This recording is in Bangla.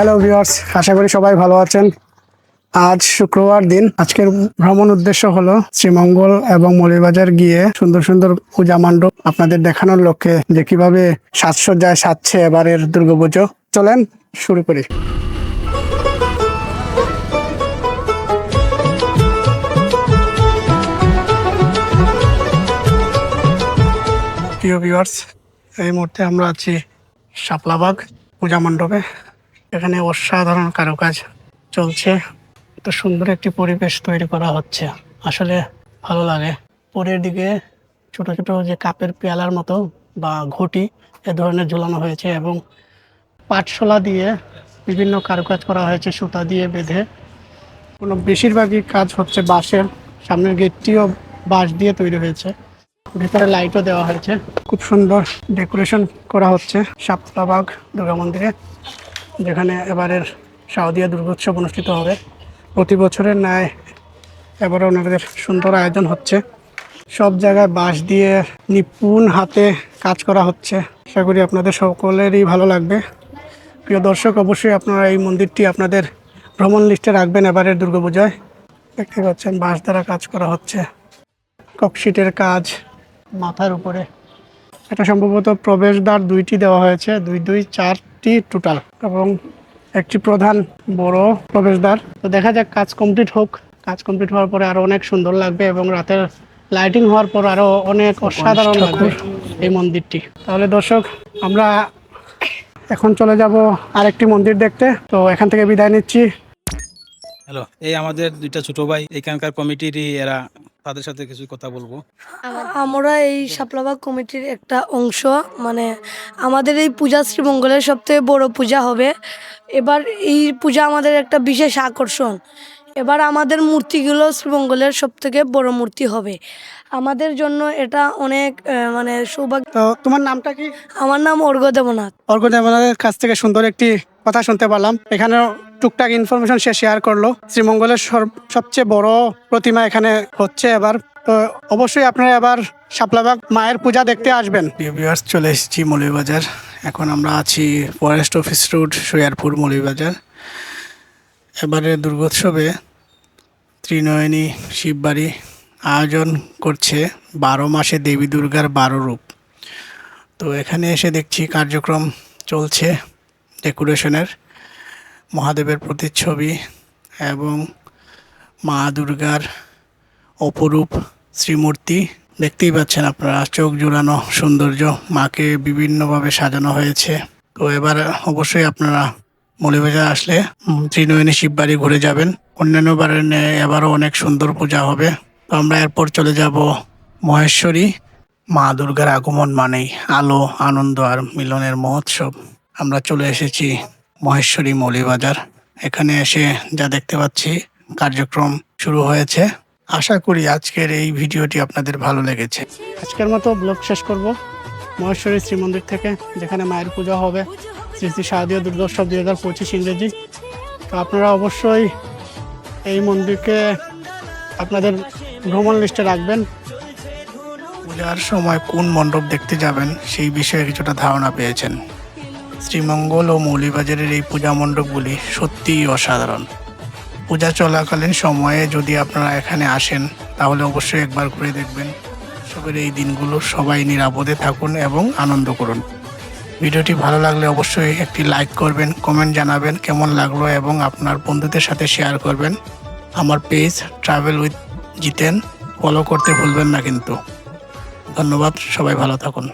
হ্যালো ভিউয়ার্স আশা করি সবাই ভালো আছেন। আজ শুক্রবার দিন। আজকের ভ্রমণ উদ্দেশ্য হলো শ্রীমঙ্গল এবং মৌলিবাজার গিয়ে সুন্দর সুন্দর পূজা মণ্ডপ আপনাদের দেখানোর লক্ষ্যে যে কীভাবে সাজসজ্জায় সাজছে এবারের দুর্গাপুজো। চলেন, শুরু করি। প্রিয় ভিউয়ার্স এই মুহূর্তে আমরা আছি শাপলাবাগ পূজা মণ্ডপে। এখানে অসাধারণ কারুকাজ চলছে। এত সুন্দর একটি পরিবেশ তৈরি করা হচ্ছে। আসলে ভালো লাগে। পরের দিকে ছোট ছোট যে কাপের পেয়ালার মতো বা ঘটি এ ধরনের ঝুলানো হয়েছে এবং পাটশোলা দিয়ে বিভিন্ন কারুকাজ করা হয়েছে, সুতা দিয়ে বেঁধে। কোনো বেশিরভাগই কাজ হচ্ছে বাঁশের। সামনের গেটটিও বাঁশ দিয়ে তৈরি হয়েছে। ভিতরে লাইটও দেওয়া হয়েছে। খুব সুন্দর ডেকোরেশন করা হচ্ছে সাপ্তাবাগ দুর্গা মন্দিরে। যেখানে এবারের শারদীয়া দুর্গোৎসব অনুষ্ঠিত হবে। প্রতি বছরের ন্যায় এবারে ওনাদের সুন্দর আয়োজন হচ্ছে। সব জায়গায় বাঁশ দিয়ে নিপুণ হাতে কাজ করা হচ্ছে। আশা করি আপনাদের সকলেরই ভালো লাগবে। প্রিয় দর্শক, অবশ্যই আপনারা এই মন্দিরটি আপনাদের ভ্রমণ লিস্টে রাখবেন এবারের দুর্গাপূজায়। দেখতে পাচ্ছেন বাঁশ দ্বারা কাজ করা হচ্ছে। ককশিটের কাজ মাথার উপরে এটা সম্ভবত প্রবেশদ্বার দুইটি দেওয়া হয়েছে দুই দুই চারটি টোটাল এবং একটি প্রধান বড় প্রবেশদ্বার। তো দেখা যাক কাজ কমপ্লিট হোক। কাজ কমপ্লিট হওয়ার পরে আরও অনেক সুন্দর লাগবে এবং রাতের লাইটিং হওয়ার পর আরও অনেক অসাধারণ লাগবে এই মন্দিরটি। তাহলে দর্শক আমরা এখন চলে যাব আরেকটি মন্দির দেখতে। তো এখান থেকে বিদায় নিচ্ছি। হ্যালো এই আমাদের দুইটা ছোট ভাই এখানকার কমিটিরই এরা তাদের সাথে কিছু কথা বলব। আমরা এই শাপলাবাগ কমিটির একটা অংশ মানে আমাদের এই পূজা শ্রীমঙ্গলের সবথেকে বড় পূজা হবে। এবার এই পূজা আমাদের একটা বিশেষ আকর্ষণ। এবার আমাদের মূর্তিগুলো শ্রীমঙ্গলের সব থেকে বড় মূর্তি হবে। আমাদের জন্য এটা অনেক মানে সৌভাগ্য তোমার নামটা কি? আমার নাম অর্ঘ দেবনাথ। অর্ঘ দেবনাথের কাছ থেকে সুন্দর একটি কথা শুনতে পারলাম। এখানে টুকটাক ইনফরমেশন সে শেয়ার করল। শ্রীমঙ্গলের সবচেয়ে বড় প্রতিমা এখানে হচ্ছে এবার। তো অবশ্যই আপনারা এবার শাপলাবাগ মায়ের পূজা দেখতে আসবেন। চলে এসেছি মৌলভীবাজার। এখন আমরা আছি forest office road Saiyarpur Moulvibazar. এবারে দুর্গোৎসবে ত্রিনয়নী শিববাড়ি আয়োজন করছে বারো মাসে দেবী দুর্গার বারো রূপ। তো এখানে এসে দেখছি কার্যক্রম চলছে। ডেকোরেশনের, মহাদেবের প্রতিচ্ছবি এবং মা দুর্গার অপরূপ শ্রীমূর্তি। দেখতেই পাচ্ছেন আপনারা, চোখ জোড়ানো সৌন্দর্য মাকে বিভিন্নভাবে সাজানো হয়েছে। তো এবার অবশ্যই আপনারা মৌলিবাজার আসলে ত্রিনয়নী শিববাড়ি ঘুরে যাবেন। অন্যান্য ন্যায় এবারও অনেক সুন্দর পূজা হবে। তো আমরা এরপর চলে যাব মহেশ্বরী, মা দুর্গার আগমন মানেই আলো, আনন্দ আর মিলনের মহোৎসব। আমরা চলে এসেছি মহেশ্বরী মৌলিবাজার। এখানে এসে যা দেখতে পাচ্ছি কার্যক্রম শুরু হয়েছে। আশা করি আজকের এই ভিডিওটি আপনাদের ভালো লেগেছে। আজকের মতো ব্লগ শেষ করব। মহেশ্বরী শ্রীমন্দির থেকে যেখানে মায়ের পূজা হবে শ্রী শ্রী শারদীয় দুর্গোৎসব দুই হাজার পঁচিশ ইংরেজি। তো আপনারা অবশ্যই এই মন্দিরকে আপনাদের ভ্রমণ লিস্টে রাখবেন। পূজার সময় কোন মণ্ডপ দেখতে যাবেন সেই বিষয়ে কিছুটা ধারণা পেয়েছেন। শ্রীমঙ্গল ও মৌলিবাজারের এই পূজা মণ্ডপগুলি সত্যিই অসাধারণ। পূজা চলাকালীন সময়ে যদি আপনারা এখানে আসেন, তাহলে অবশ্যই একবার ঘুরে দেখবেন। সবের এই দিনগুলো সবাই নিরাপদে থাকুন এবং আনন্দ করুন। ভিডিওটি ভালো লাগলে অবশ্যই একটি লাইক করবেন, কমেন্ট জানাবেন কেমন লাগল এবং আপনার বন্ধুদের সাথে শেয়ার করবেন। আমার page travel with Jiten, follow করতে ভুলবেন না কিন্তু। ধন্যবাদ, সবাই ভালো থাকুন।